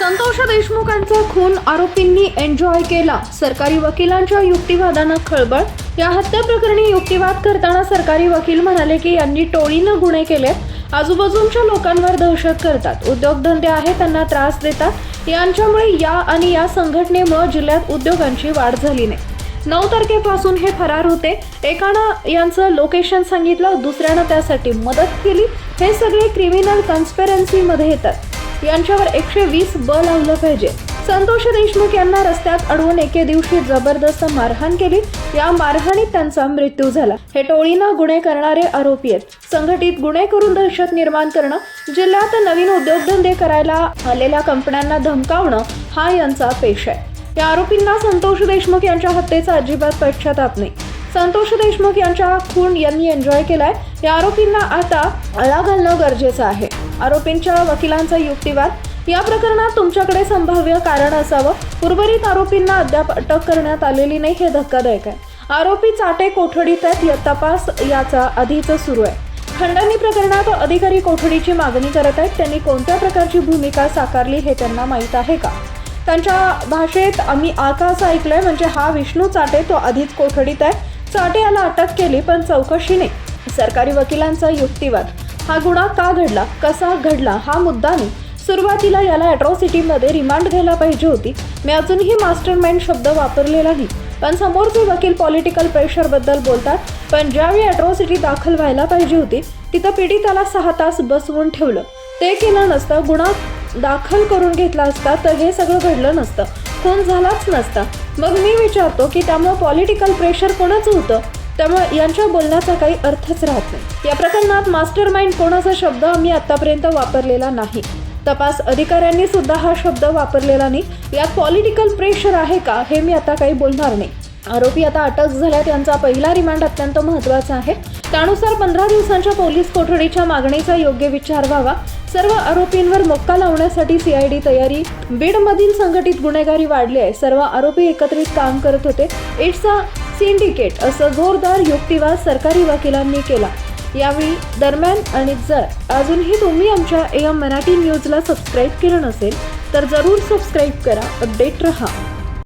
संतोष देशमुखांचा खून आरोपींनी एन्जॉय केला. सरकारी वकिलांच्या युक्तिवादानं खळबळ. या हत्या प्रकरणी युक्तिवाद करताना सरकारी वकील म्हणाले की यांनी टोळीनं गुन्हे केले आजूबाजूंच्या लोकांवर दहशत करतात. उद्योगधंदे आहेत त्यांना त्रास देतात. यांच्यामुळे या आणि या संघटनेमुळे जिल्ह्यात उद्योगांची वाढ झाली नाही. नऊ तारखेपासून हे फरार होते. एकानं यांचं लोकेशन सांगितलं दुसऱ्यानं त्यासाठी मदत केली. हे सगळे क्रिमिनल कन्स्पेरन्सीमध्ये येतात. यांच्यावर एकशे वीस ब लावलं पाहिजे. संतोष देशमुख यांना रस्त्यात अडवून एके दिवशी जबरदस्त मारहाण केली. या मारहाणीत त्यांचा मृत्यू झाला. हे टोळीनं गुन्हे करणारे आरोपी आहेत. संघटित गुन्हे करून दहशत निर्माण करणं जिल्ह्यात नवीन उद्योगधंदे करायला आलेल्या कंपन्यांना धमकावणं हा यांचा पेश आहे. या आरोपींना संतोष देशमुख यांच्या हत्येचा अजिबात पश्चाताप नाही. संतोष देशमुख यांच्या खून यांनी एन्जॉय केलाय. या आरोपींना आता आळा घालणं गरजेचं आहे. आरोपींच्या वकिलांचा युक्तिवाद. या प्रकरणात तुमच्याकडे संभाव्य कारण असावं. उर्वरित आरोपींना अद्याप अटक करण्यात आलेली नाही हे धक्कादायक आहे. आरोपी चाटे कोठडीत आहेत या तपास याचा आधीच सुरू आहे. खंडणी प्रकरणात अधिकारी कोठडीची मागणी करत आहेत. त्यांनी कोणत्या प्रकारची भूमिका साकारली हे त्यांना माहीत आहे का? त्यांच्या भाषेत आम्ही आकाश ऐकलंय म्हणजे हा विष्णू चाटे तो आधीच कोठडीत आहे. चाटे याला अटक केली पण चौकशीने सरकारी वकिलांचा युक्तिवाद. हा गुन्हा का घडला कसा घडला हा मुद्दा नाही. सुरुवातीला याला अॅट्रॉसिटीमध्ये रिमांड घ्यायला पाहिजे होती. मी अजूनही मास्टर माइंड शब्द वापरलेला नाही. पण समोरचे वकील पॉलिटिकल प्रेशरबद्दल बोलतात पण ज्यावेळी अॅट्रॉसिटी दाखल व्हायला पाहिजे होती तिथं पीडिताला सहा तास बसवून ठेवलं. ते केलं नसतं गुन्हा दाखल करून घेतला असता तर हे सगळं घडलं नसतं. खून झालाच नसता. मग मी विचारतो की त्यामुळं पॉलिटिकल प्रेशर कोणाचं होतं? त्यामुळे यांच्या बोलण्याचा काही अर्थच राहत नाही. या प्रकरणात मास्टर माइंड कोणाचा शब्द आम्ही आतापर्यंत वापरलेला नाही. तपास अधिकाऱ्यांनी सुद्धा हा शब्द वापरलेला नाही. यात पॉलिटिकल प्रेशर आहे का हे मी आता काही बोलणार नाही. आरोपी आता अटक झाल्यात यांचा पहिला रिमांड अत्यंत महत्त्वाचा आहे. त्यानुसार पंधरा दिवसांच्या पोलीस कोठडीच्या मागणीचा योग्य विचार व्हावा. सर्व आरोपींवर मोक्का लावण्यासाठी सीआयडी तयारी. बीडमधील संघटित गुन्हेगारी वाढली आहे. सर्व आरोपी एकत्रित काम करत होते. इट्स अ सिंडिकेट असं जोरदार युक्तिवाद सरकारी वकिलांनी केला. यावेळी दरम्यान आणि जर अजूनही तुम्ही आमच्या एम मराठी न्यूजला सबस्क्राईब केलं नसेल तर जरूर सबस्क्राईब करा. अपडेट रहा.